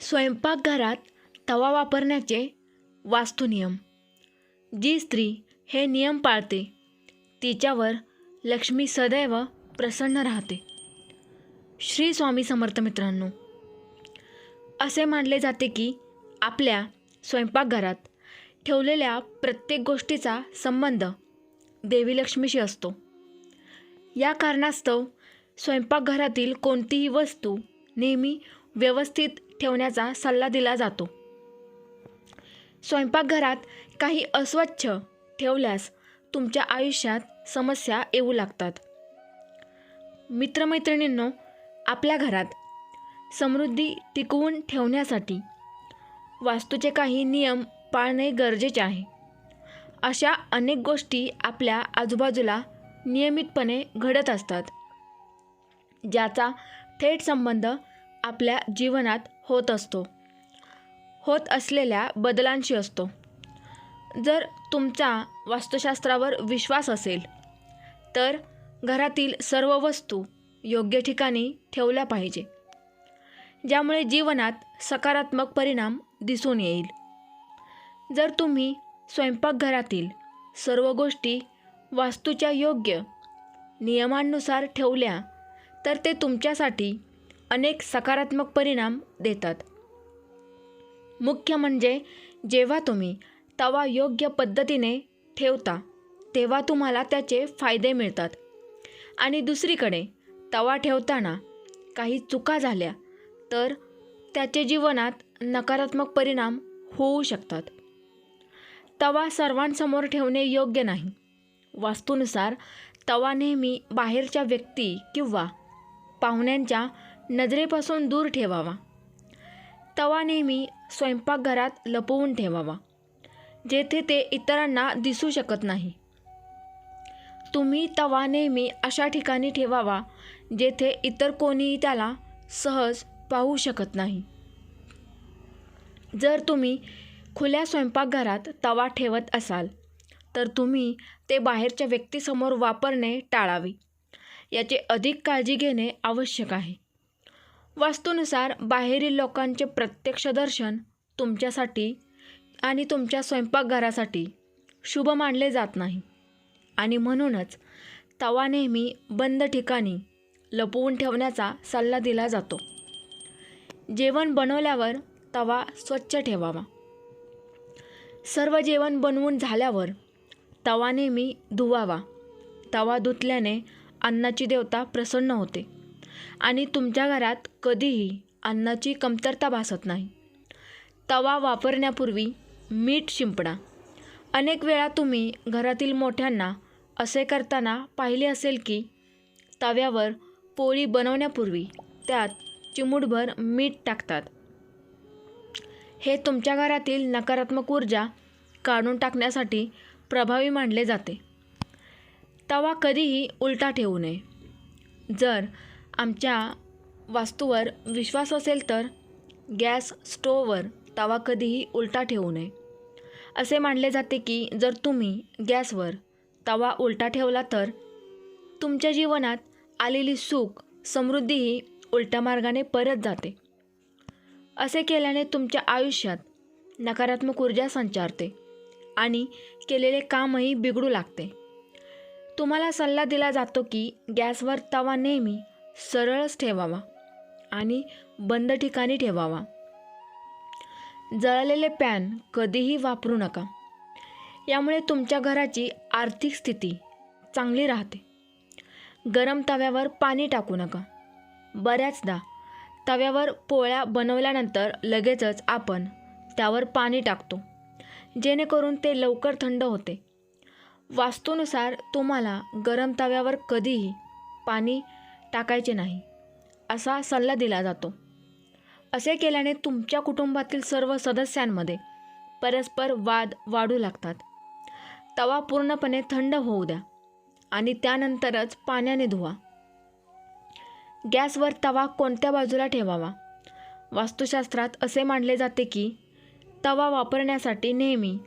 स्वयंपाकघरात तवा वापरण्याचे वास्तुनियम. जी स्त्री हे नियम पाळते तिच्यावर लक्ष्मी सदैव प्रसन्न राहते. श्री स्वामी समर्थ मित्रांनो असे मानले जाते की आपल्या स्वयंपाकघरात ठेवलेल्या प्रत्येक गोष्टीचा संबंध देवी लक्ष्मीशी असतो. या कारणास्तव स्वयंपाकघरातील कोणतीही वस्तू नेहमी व्यवस्थित ठेवण्याचा सल्ला दिला जातो. स्वयंपाकघरात काही अस्वच्छ ठेवल्यास तुमच्या आयुष्यात समस्या येऊ लागतात. मित्रमैत्रिणींनो आपल्या घरात समृद्धी टिकवून ठेवण्यासाठी वास्तूचे काही नियम पाळणे गरजेचे आहे. अशा अनेक गोष्टी आपल्या आजूबाजूला नियमितपणे घडत असतात ज्याचा थेट संबंध आपल्या जीवनात होत असतो. होत असलेल्या बदलांशी असतो. जर तुमचा वास्तुशास्त्रावर विश्वास असेल तर घरातील सर्व वस्तू योग्य ठिकाणी ठेवल्या पाहिजे ज्यामुळे जीवनात सकारात्मक परिणाम दिसून येईल. जर तुम्ही स्वयंपाकघरातील सर्व गोष्टी वास्तूच्या योग्य नियमांनुसार ठेवल्या तर ते तुमच्यासाठी अनेक सकारात्मक परिणाम देतात. मुख्य म्हणजे जेव्हा तुम्ही तवा योग्य पद्धतीने ठेवता तेव्हा तुम्हाला त्याचे फायदे मिळतात. आणि दुसरीकडे तवा ठेवताना काही चुका झाल्या तर त्याचे जीवनात नकारात्मक परिणाम होऊ शकतात. तवा सर्वांसमोर ठेवणे योग्य नाही. वास्तूनुसार तवा नेहमी बाहेरच्या व्यक्ती किंवा पाहुण्यांच्या नजरेपासून दूर ठेवावा. तवा नेहमी स्वयंपाकघरात लपवून ठेवावा जेथे ते इतरांना दिसू शकत नाही. तुम्ही तवा नेहमी अशा ठिकाणी ठेवावा जेथे इतर कोणीही त्याला सहज पाहू शकत नाही. जर तुम्ही खुल्या स्वयंपाकघरात तवा ठेवत असाल तर तुम्ही ते बाहेरच्या व्यक्तीसमोर वापरणे टाळावे. याची अधिक काळजी घेणे आवश्यक आहे. वास्तूनुसार बाहेरील लोकांचे प्रत्यक्ष दर्शन तुमच्यासाठी आणि तुमच्या स्वयंपाकघरासाठी शुभ मानले जात नाही. आणि म्हणूनच तवा नेहमी बंद ठिकाणी लपवून ठेवण्याचा सल्ला दिला जातो. जेवण बनवल्यावर तवा स्वच्छ ठेवावा. सर्व जेवण बनवून झाल्यावर तवा नेहमी धुवावा. तवा धुतल्याने अन्नाची देवता प्रसन्न होते. आणि तुमच्या घरात कधीही अन्नाची कमतरता भासत नाही. तवा वापरण्यापूर्वी मीठ शिंपडा. अनेक वेळा तुम्ही घरातील मोठ्यांना असे करताना पाहिले असेल की तव्यावर पोळी बनवण्यापूर्वी त्यात चिमूटभर मीठ टाकतात. हे तुमच्या घरातील नकारात्मक ऊर्जा काढून टाकण्यासाठी प्रभावी मानले जाते. तवा कधीही उलटा ठेवू नये. जर आमच्या वास्तूवर विश्वास असेल तर गॅस स्टोववर तवा कधीही उलटा ठेवू नये. असे मानले जाते की जर तुम्ही गॅसवर तवा उलटा ठेवला तर तुमच्या जीवनात आलेली सुख समृद्धीही उलट्या मार्गाने परत जाते. असे केल्याने तुमच्या आयुष्यात नकारात्मक ऊर्जा संचारते आणि केलेले कामही बिघडू लागते. तुम्हाला सल्ला दिला जातो की गॅसवर तवा नेहमी सरळच ठेवावा आणि बंद ठिकाणी ठेवावा. जळलेले पॅन कधीही वापरू नका. यामुळे तुमच्या घराची आर्थिक स्थिती चांगली राहते. गरम तव्यावर पाणी टाकू नका. बऱ्याचदा तव्यावर पोळ्या बनवल्यानंतर लगेचच आपण त्यावर पाणी टाकतो जेणेकरून ते लवकर थंड होते. वास्तूनुसार तुम्हाला गरम तव्यावर कधीही पाणी टाकायचे नाही. असा सल्ला दिला जातो. असे केल्याने तुमच्या कुटुंबातील सर्व सदस्यांमध्ये परस्पर वाद वाढू लागतात. तवा पूर्णपणे थंड होऊ द्या आणि त्यानंतरच पाण्याने धुवा. गॅसवर तवा कोणत्या बाजूला ठेवावा? वास्तुशास्त्रात असे मानले जाते की तवा वापरण्यासाठी नेहमी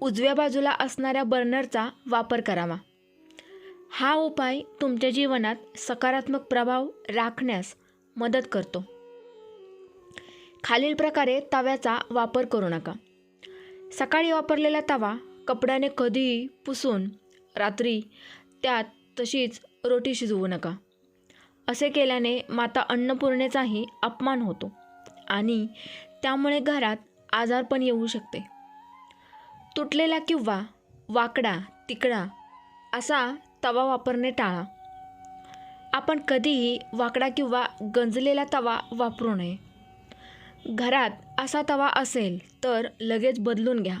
उजव्या बाजूला असणाऱ्या बर्नरचा वापर करावा. हा उपाय तुमच्या जीवनात सकारात्मक प्रभाव राखण्यास मदत करतो. खालील प्रकारे तव्याचा वापर करू नका. सकाळी वापरलेला तवा कपड्याने कधीही पुसून रात्री त्यात तशीच रोटी शिजवू नका. असे केल्याने माता अन्नपूर्णेचाही अपमान होतो आणि त्यामुळे घरात आजारपण येऊ शकते. तुटलेला किंवा वाकडा तिकडा असा तवा वापरणे टाळा. आपण कधीही वाकडा किंवा गंजलेला तवा वापरू नये. घरात असा तवा असेल तर लगेच बदलून घ्या.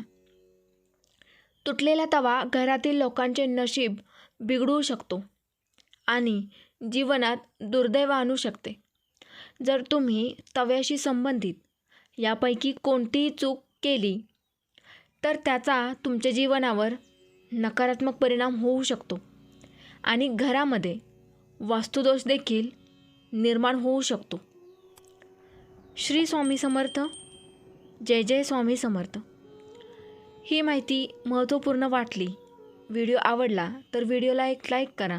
तुटलेला तवा घरातील लोकांचे नशीब बिघडवू शकतो आणि जीवनात दुर्दैव आणू शकते. जर तुम्ही तव्याशी संबंधित यापैकी कोणतीही चूक केली तर त्याचा तुमच्या जीवनावर नकारात्मक परिणाम होऊ शकतो. आणि घरामध्ये वास्तुदोष देखील निर्माण होऊ शकतो. श्री स्वामी समर्थ जय जय स्वामी समर्थ. ही माहिती महत्त्वपूर्ण वाटली. व्हिडिओ आवडला तर व्हिडिओला एक लाईक करा.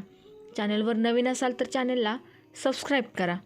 चॅनलवर नवीन असाल तर चॅनलला सबस्क्राईब करा.